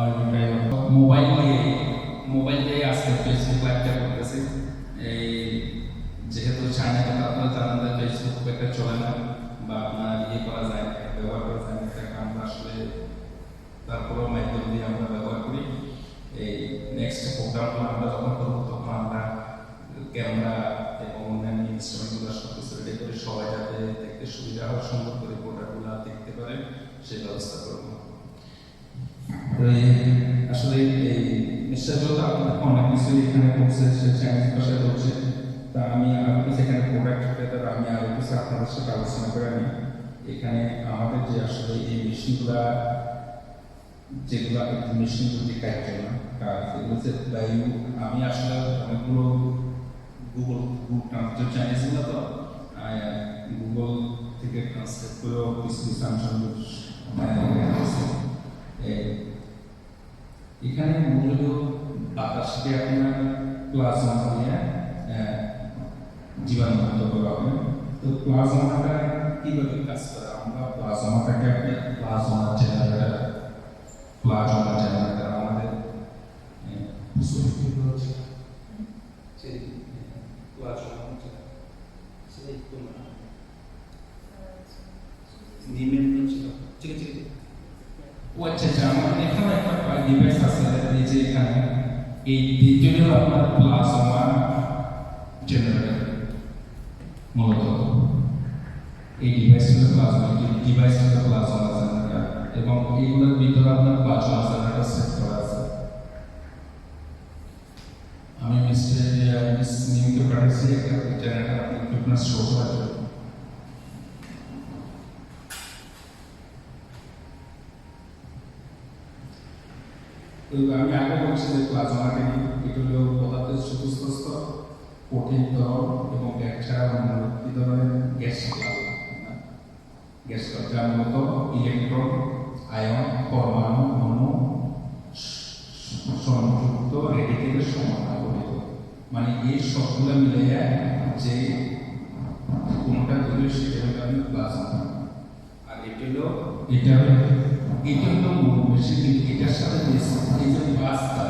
Mobile দিয়ে mobile দিয়ে আজকে ফেসবুক লাইভটা করতেছি এই যেহেতু চায়নাতে তো আপনারা জানেন যে ফেসবুক একটা চলে না বা আপনার ইয়ে করা যায় না, ব্যবহার করা যায় না আমরা আসলে তারপরেও মাধ্যম দিয়ে আমরা ব্যবহার করি এই নেক্সট প্রোগ্রামগুলো আমরা যখন করব তখন আমরা ক্যামেরা এবং অন্যান্য ইনস্ট্রুমেন্টগুলো সব কিছু রেডি করে সবাই যাতে দেখতে সুবিধা হয় সুন্দর করে প্রোডাক্টগুলো দেখতে পারে সেই ব্যবস্থা করব তো এই আসলে এই আপনার অনেক কিছু এখানে করছে সে চাইনিজ ভাষায় করছে তা আমি আরও কিছু এখানে প্রোডাক্ট ক্রেতার আমি আরও কিছু আপনাদের সাথে আলোচনা করে আমি এখানে আমাদের যে আসলে এই মেশিনগুলা যেগুলো মেশিন যদি কাজ করে না কাজ এগুলো হচ্ছে বায়ু আমি আসলে অনেকগুলো গুগল গুগল ট্রান্সলেট চাইনিজগুলো তো গুগল থেকে ট্রান্সলেট করেও কিছু কিছু আনসার এখানে মূলত বাতাসকে আপনার প্লাজমা দিয়ে জীবাণুমুক্ত করা হবে তো প্লাজমাটা কীভাবে কাজ করে আমরা প্লাজমাটাকে আপনি প্লাজমা জেনারেটর প্লাজমা জেনারেটর আমাদের ও আচ্ছা আচ্ছা আমার এখানে একটা ডিভাইস আছে এই যে এখানে এই দ্বিতীয় হলো আপনার প্লাজমা জেনারেটর মূলত এই ডিভাইস হলো প্লাজমা ডিভাইস হলো প্লাজমা জেনারেটর এবং এইগুলোর ভিতরে আপনার প্লাজমা জেনারেটর সেট করা আছে আমি মিস্টার মিস নিমকে পাঠাচ্ছি একটা জেনারেটর আপনি ইকুইপমেন্টস শো করার জন্য তো আমি আগে বলছি যে প্লাজমাকে নিয়ে এটি হলো পদার্থের চতুষ্পস্ত কঠিন তরল এবং ছাড়া অন্যান্য কি ধরনের গ্যাস গ্যাস যা মূলত ইলেকট্রন আয়ন পরমাণু অণু সংযুক্ত রেডিকেলের সমাধান গঠিত। মানে এই সবগুলো মিলে যে কোনটা তৈরি সেটা হলো আমি প্লাজমা। আর এটি হলো এটা হলো এটা হলো মূল মেশিন কিন্তু এটার সাথে এই যে আছে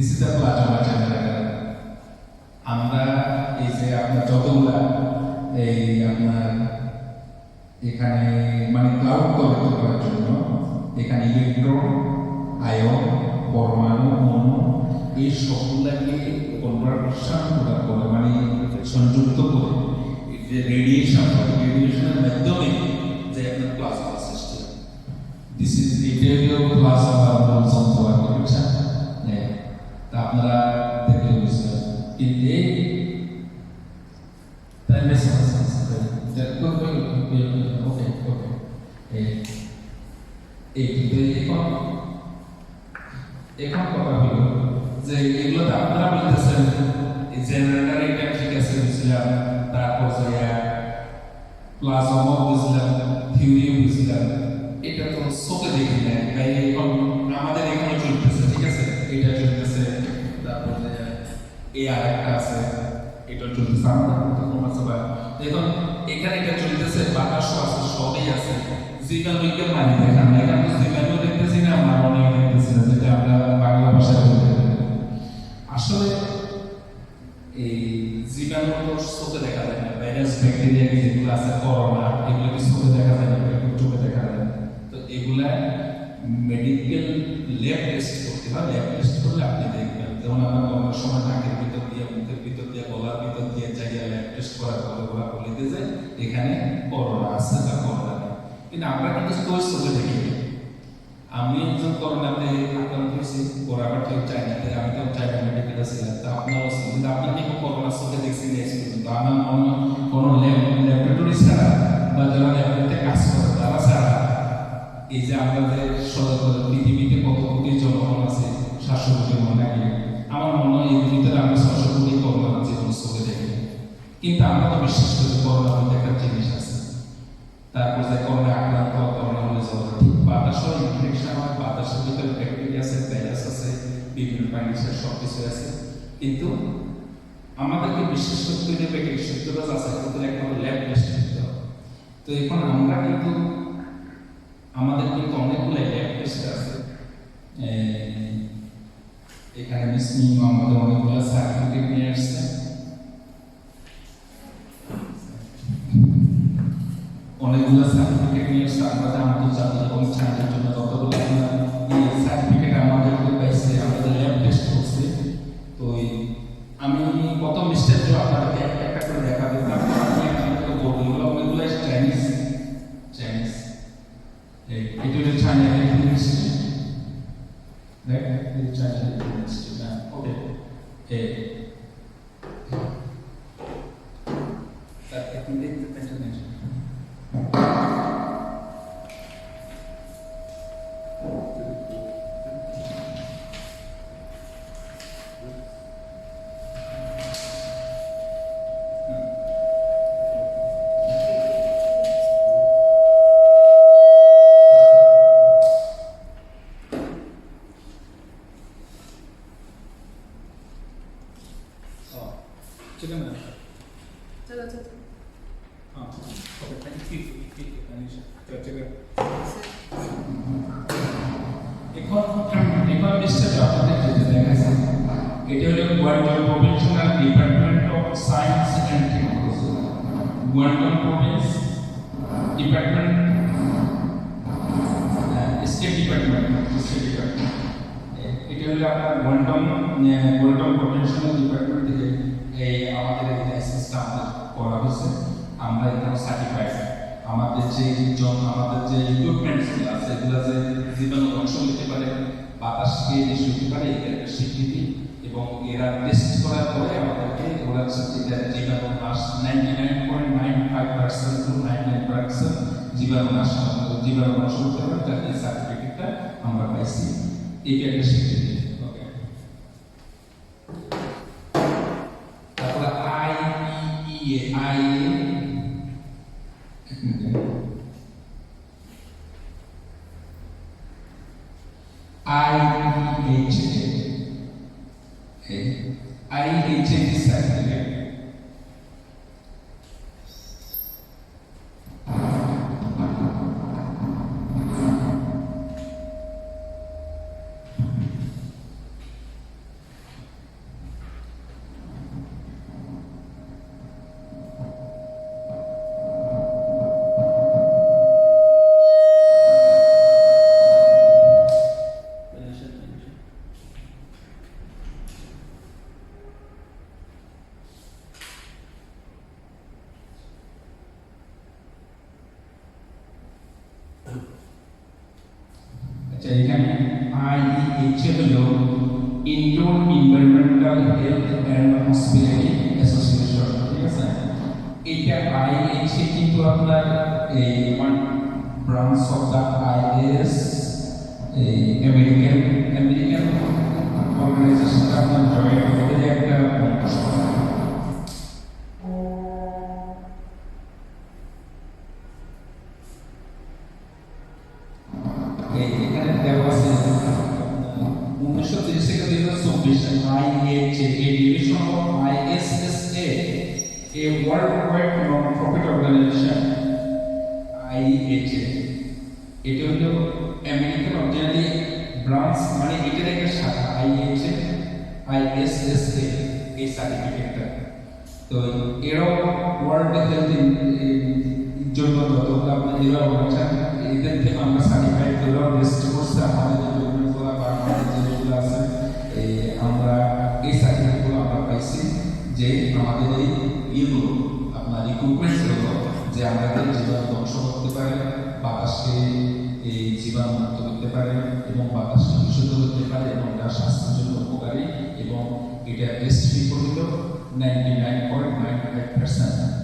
this is the plasma generator আমরা এই যে আপনার যতগুলা এই আপনার এখানে মানে ক্লাউড তৈরি করার জন্য, এখানে ইলেকট্রন আয়ন পরমাণু, অণু, এই সবগুলাকে কনভার্সন করা করে মানে সংযুক্ত করে। যে রেডিয়েশন রেডিয়েশনের মাধ্যমে যে আপনার প্লাজমা সৃষ্টি দিস ইজ ইটেরিও প্লাজমা যন্ত্র আর এখন এখন কথা হলো যে এগুলো তো আপনারা বলতেছেন, এই এটা ঠিক আছে বুঝলাম, তারপর যে প্লাজমা বুঝলাম থিওরিও বুঝলাম, এটা তো চোখে দেখি না তাই এখন আমাদের এখানে চলতেছে, ঠিক আছে? এটা চলতেছে, তারপর যে আর একটা আছে এটা চলতেছে আমাদের তোমার সবাই। দেখুন এখানে এটা চলতেছে বাতাসও আছে, সবই আছে। জীবন বিজ্ঞান মানে দেখান এখানে তো জীবনও দেখতেছি না মাননীয় দেখতেছি না, যেটা আমরা বাংলা ভাষায় বলতে আসলে এই জীবাণু তো চোখে দেখা যায় না, ভাইরাস, ব্যাকটেরিয়া যেগুলো আছে, করোনা, এগুলো কি চোখে দেখা যায় না চোখে দেখা যায় তো এগুলা মেডিকেল ল্যাব টেস্ট করতে হয় ল্যাব টেস্ট করলে আপনি দেখবেন। যেমন আমরা করোনার সময় নাকের ভিতর দিয়ে মুখের দিয়ে গলার ভিতর দিয়ে জায়গায় টেস্ট করার পরে ওরা বলে যায় এখানে করোনা আছে বা করোনা নেই। কিন্তু আমরা কিন্তু কোর্স চোখে দেখি আমি একজন করোনাতে আক্রান্ত হয়েছি, বরাবর ঠিক চাইনাতে আমি তো চাইনা মেডিকেলে ছিলাম। তা আপনারও কিন্তু আপনার কি করোনা চোখে দেখছি নেক্সট পর্যন্ত আমার অন্য কোনো ল্যাবরেটরি ছাড়া বা যারা ল্যাবরেটরিতে কাজ করে, তারা ছাড়া এই যে আমরা যে সদর ইনফেকশন বিভিন্ন ফাইনান্সের সব কিছু আছে। কিন্তু আমাদেরকে বিশেষ তৈরি প্যাকেট সত্যতা আছে কিন্তু একমাত্র ল্যাব টেস্ট করতে হবে। তো এখন আমরা কিন্তু, আমাদের কিন্তু অনেকগুলো ল্যাব টেস্ট আছে। এখানে মিসমিং আমাদের অনেকগুলো সার্টিফিকেট নিয়ে আসছে। অনেকগুলো সার্টিফিকেট নিয়ে এসে আমরা যে আন্তর্জাতিক এবং চাকরির জন্য ততগুলো এই এটা হচ্ছে চাইনা ইউনিভার্সিটি রাইট এটা চাইনা ইউনিভার্সিটি না ওকে এই তার चिकन बनाता चलो चलो हाँ ओके थैंक यू ठीक है तनिषा तो चिकन एक और एक और मिस्टर जाता है जैसे देखा सर এটা হলো Guangdong provincial department of science and technology Guangdong province department state department state department এটা হলো আপনার গোয়ান্টাম গোয়ান্টাম প্রভিন্সিয়াল ডিপার্টমেন্ট থেকে এই আমাদের এই লাইসেন্সটা আমাদের করা হয়েছে। আমরা এখানে সার্টিফাইড আমাদের যে জন আমাদের যে ইকুইপমেন্টসগুলো আছে, এগুলো যে জীবাণু ধ্বংস হতে পারে বাতাসকে হতে পারে, এটা একটা স্বীকৃতি। এবং এরা টেস্ট করার পরে আমাদেরকে ওরা হচ্ছে এটা জীবাণু নাশ ninety nine point nine five percent to nine nine percent জীবাণু নাশ জীবাণু ধ্বংস হতে পারে তার এই সার্টিফিকেটটা আমরা পাইছি। এটা একটা স্বীকৃতি। 27 A certificate. আচ্ছা এখানে আই এইচ হলো indoor environmental health and hospitality association ঠিক আছে এটা আই এইচ কিন্তু আপনার এই one branch of the IS এই American American world wide non profit organization IHA এটা হলো আমেরিকান অরিজিনালি ব্রাঞ্চ মানে এটার একটা শাখা আইএইচএ আইএসএসএ এই সার্টিফিকেটটা তো এরাও ওয়ার্ল্ড হেলথ জন্য যতগুলো আপনার এরা এদের থেকে আমরা সার্টিফাইড এরাও রেজিস্টার যে আমাদের এই ইয়েগুলো আপনার ইকুইপমেন্টসগুলো যে আমাদের জীবাণু ধ্বংস করতে পারে, বাতাসকে এই জীবাণু মুক্ত করতে পারে এবং বাতাসকে বিশুদ্ধ করতে পারে এবং এটা স্বাস্থ্যের জন্য উপকারী এবং এটা টেস্ট ফি করলেও ninety nine point nine five percent